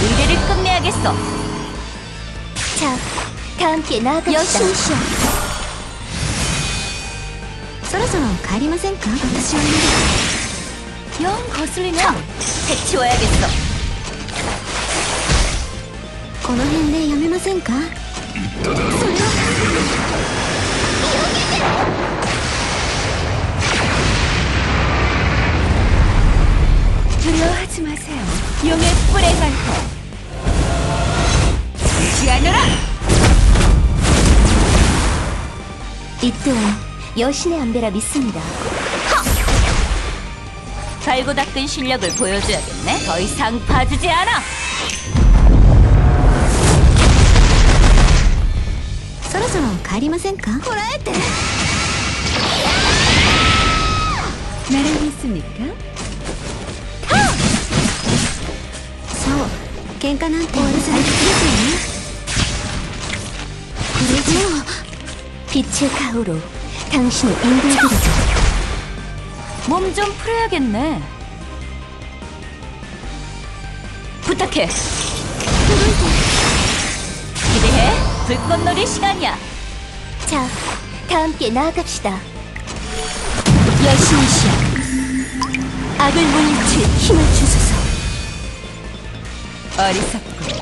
의뢰를 끝내야겠어 자 다 함께 나아갑시다 여신이시여 そろそろ帰りませんか私は無理 영 거슬리면 해치워야겠어 この辺でやめませんか 두려워하지 마세요. 용의 뿔의 간호. 않아라! 이 또한 여신의 안배라 믿습니다. 달고 닦은 실력을 보여줘야겠네. 더 이상 봐주지 않아. 서로서로 가리마센까? 호라에테 나랑 있습니까? 소, 갱가난 테 오르사 알겠니? 되죠. 빛의 가호로 당신을 인도해드리죠. 몸 좀 풀어야겠네. 부탁해. 기대해. 불꽃놀이 시간이야. 자, 다 함께 나아갑시다. 열심히 시작. 악을 물리칠 힘을 주소서. 어리석고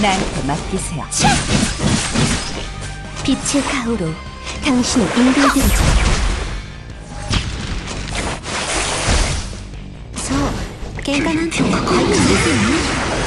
나한테 맡기세요. 빛의 가오로 당신을 인도해드리죠. 저 깽간한 저 거의 가지 않나?